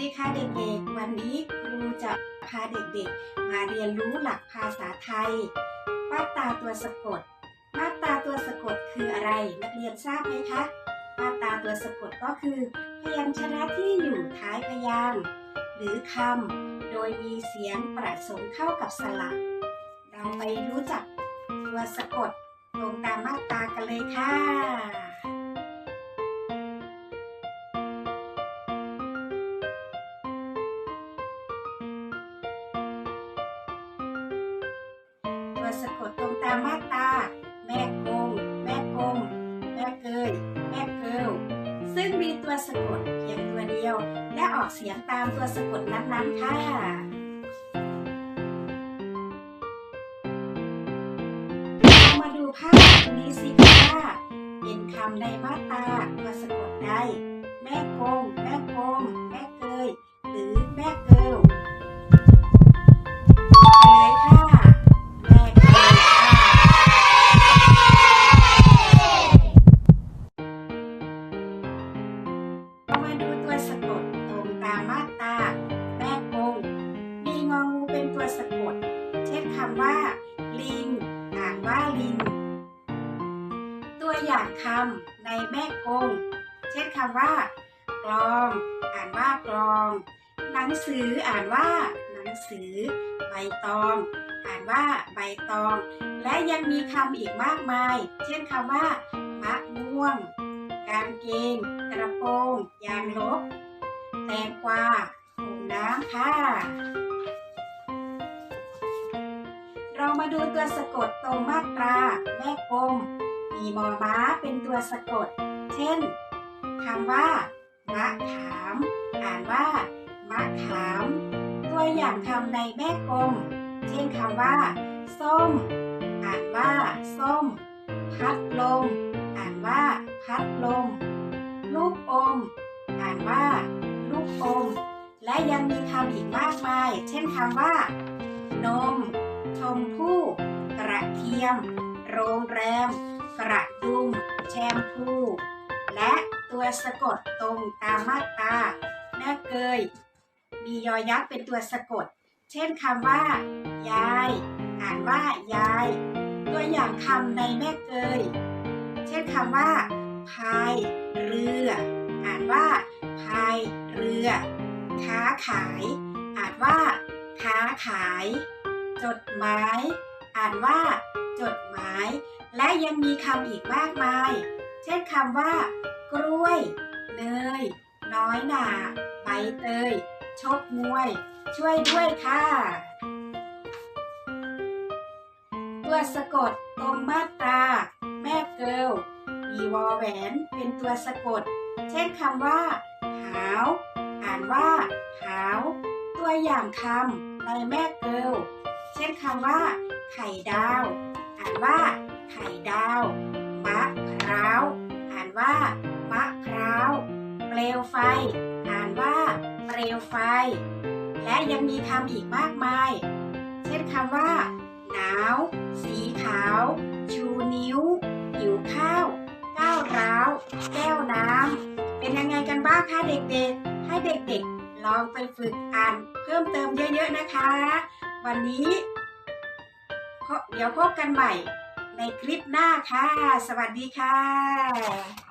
ดีค่ะเด็กๆ วันนี้ครูจะพาเด็กๆ มาเรียนรู้หลักภาษาไทย มาตราตัวสะกด มาตราตัวสะกดคืออะไร นักเรียนทราบไหมคะ มาตราตัวสะกดก็คือ พยัญชนะที่อยู่ท้ายพยางค์หรือคำโดยมีเสียงประสมเข้ากับสระ เราไปรู้จักตัวสะกดตรงตามมาตรากันเลยค่ะ ตัวสะกดตรงตามมาตราแม่กง แม่กง แม่เกย แม่เกิลซึ่งมีตัวสะกดเพียงตัวเดียว และออกเสียงตามตัวสะกดนั้นๆ ค่ะเรามาดูภาพนี้สิคะว่าเป็นคำในมาตราตัวสะกดใด อย่างคำในแม่กงเช่นคำว่ากลอง อ่านว่ากลอง หนังสืออ่านว่าหนังสือ ใบตอง อ่านว่าใบตอง และยังมีคำอีกมากมาย เช่นคำว่ามะม่วง กางเกง กระโปรงยางลบ แตงกวาโอ่งน้ำค่ะเรามาดูตัวสะกดตรงมาตรา แม่กลม มีมอม้าเป็นตัวสะกด เช่นคำว่ามะขาม อ่านว่ามะขาม ตัวอย่างคำในแม่กลม เช่นคำว่า ส้ม อ่านว่า ส้ม พัดลม อ่านว่า พัดลม ลูกอม อ่านว่า ลูกอม และยังมีคำอีกมากมาย เช่นคำว่า นม ชมพู่ กระเทียม โรงแรม กระดุมแชมพู และตัวสะกดตรงตามมาตราแม่เกย มียอยักษ์เป็นตัวสะกด เช่นคำว่า ยาย อ่านว่ายาย ตัวอย่างคำในแม่เกย เช่นคำว่าพายเรือ อ่านว่าพายเรือ ค้าขาย อ่านว่า ค้าขาย จดหมาย อ่านว่า จดหมาย และยังมีคำอีกมากมาย เช่นคำว่า กล้วย เนย น้อยหนาใบเตย ชกมวย ช่วยด้วยค่ะ ตัวสะกดตรงมาตรา แม่เกลมีวอแหวนเป็นตัวสะกด เช่นคำว่า หาว อ่านว่า หาว ตัวอย่างคำในแม่เกิลเช่นคำว่า ไข่ดาว อ่านว่า ไข่ดาว มะพร้าว อ่านว่า มะพร้าว เปลวไฟ อ่านว่า เปลวไฟ และยังมีคำอีกมากมาย เช่นคำว่า หนาว สีขาว ชูนิ้ว หิวข้าวก้าวร้าว แก้วน้ำ เป็นยังไงกันบ้างคะเด็กๆ ให้เด็กๆ ลองไปฝึกอ่านเพิ่มเติมเยอะๆนะคะ วันนี้ เดี๋ยวพบกันใหม่ในคลิปหน้าค่ะ สวัสดีค่ะ